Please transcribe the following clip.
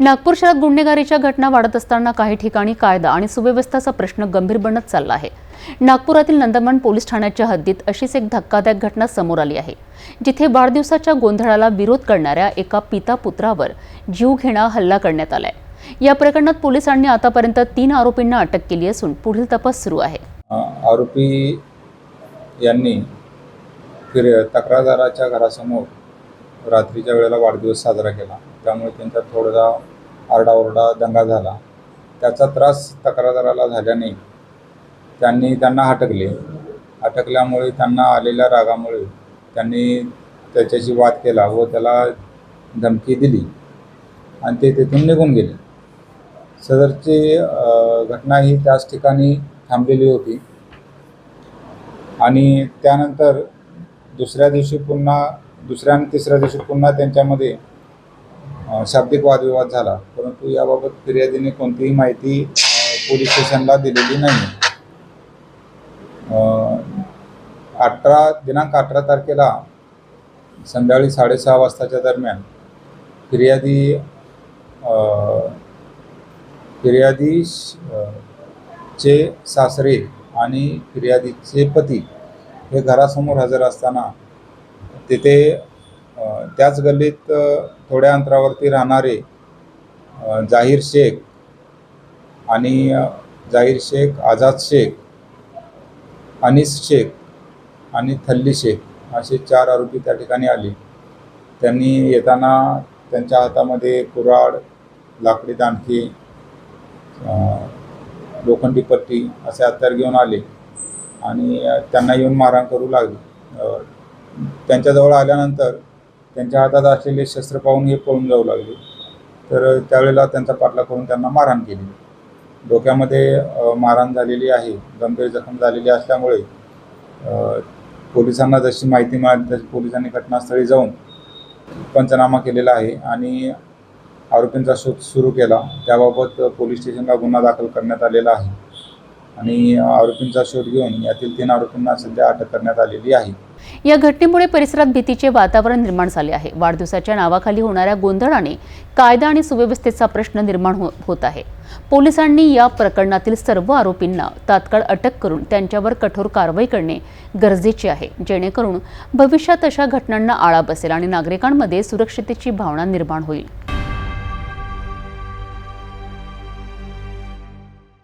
नागपूर शहरात गुन्हेगारीच्या घटना वाढत असताना काही ठिकाणी कायदा आणि सुव्यवस्थेचा प्रश्न गंभीर बनत चालला आहे. नागपुरातील नंदनवन पोलीस ठाण्याच्या हद्दीत अशीच एक धक्कादायक घटना समोर आली आहे जिथे वाढदिवसाच्या गोंधळाला विरोध करणाऱ्या एका पिता पुत्रावर जीवघेणा हल्ला करण्यात आलाय. या प्रकरणात पोलिसांनी आतापर्यंत तीन आरोपींना अटक केली असून पुढील तपास सुरू आहे. आरोपी यांनी तक्रारदाराच्या घरासमोर रात्रीच्या वेळेला वाढदिवस साजरा केला. त्यामुळे त्यांचा थोडासा आरडाओरडा दंगा झाला. त्याचा त्रास तक्रारदाराला झाल्याने त्यांनी त्यांना हटकले अटकल्यामुळे त्यांना आलेल्या रागामुळे त्यांनी त्याच्याशी वाद केला व त्याला धमकी दिली आणि ते तिथून निघून गेले. सदरची घटना ही त्याच ठिकाणी थांबलेली होती. आणि त्यानंतर दुसऱ्या दिवशी पुन्हा दुसऱ्या आणि तिसऱ्या दिवशी पुन्हा त्यांच्यामध्ये शाब्दिक वादविवाद झाला. परंतु याबाबत फिर्यादीने कोणतीही माहिती पोलीस स्टेशनला दिलेली नाही. अठरा दिनांक अठरा तारखेला संध्याकाळी साडेसहा वाजताच्या दरम्यान फिर्यादी फिर्यादी चे सासरे आणि फिर्यादीचे पती हे घरासमोर हजर असताना तिथे त्याच गल्लीत थोड्या अंतरावरती राहणारे जाहीर शेख आणि जाहीर शेख आझाद शेख अनिस शेख आणि थल्ली शेख असे चार आरोपी त्या ठिकाणी आले. त्यांनी येताना त्यांच्या हातामध्ये कुऱ्हाड लाकडी दांडकी लोखंडी पट्टी असे हत्यार घेऊन आले आणि त्यांना येऊन मारहाण करू लागली. त्यांच्याजवळ आल्यानंतर त्यांच्या हातात असलेले शस्त्र पाहून हे पळून जाऊ लागले. तर त्यावेळेला त्यांचा पाठला करून त्यांना मारहाण केली. डोक्यामध्ये मारहाण झालेली आहे गंभीर जखम झालेली असल्यामुळे पोलिसांना जशी माहिती मिळाली तशी पोलिसांनी घटनास्थळी जाऊन पंचनामा केलेला आहे आणि आरोपींचा शोध सुरू केला. त्याबाबत पोलीस स्टेशनला गुन्हा दाखल करण्यात आलेला आहे. आणि आरोपींचा शोध घेऊन यातील तीन आरोपींना सध्या अटक करण्यात आलेली आहे. या घटनेमुळे परिसरात भीतीचे वातावरण निर्माण झाले आहे. वाढदिवसाच्या नावाखाली होणाऱ्या गोंधळाने कायदा आणि सुव्यवस्थेचा प्रश्न निर्माण हो- होत आहे. पोलिसांनी या प्रकरणातील सर्व आरोपींना तात्काळ अटक करून त्यांच्यावर कठोर कारवाई करणे गरजेचे आहे. जेणेकरून भविष्यात अशा घटनांना आळा बसेल आणि नागरिकांमध्ये सुरक्षितेची भावना निर्माण होईल.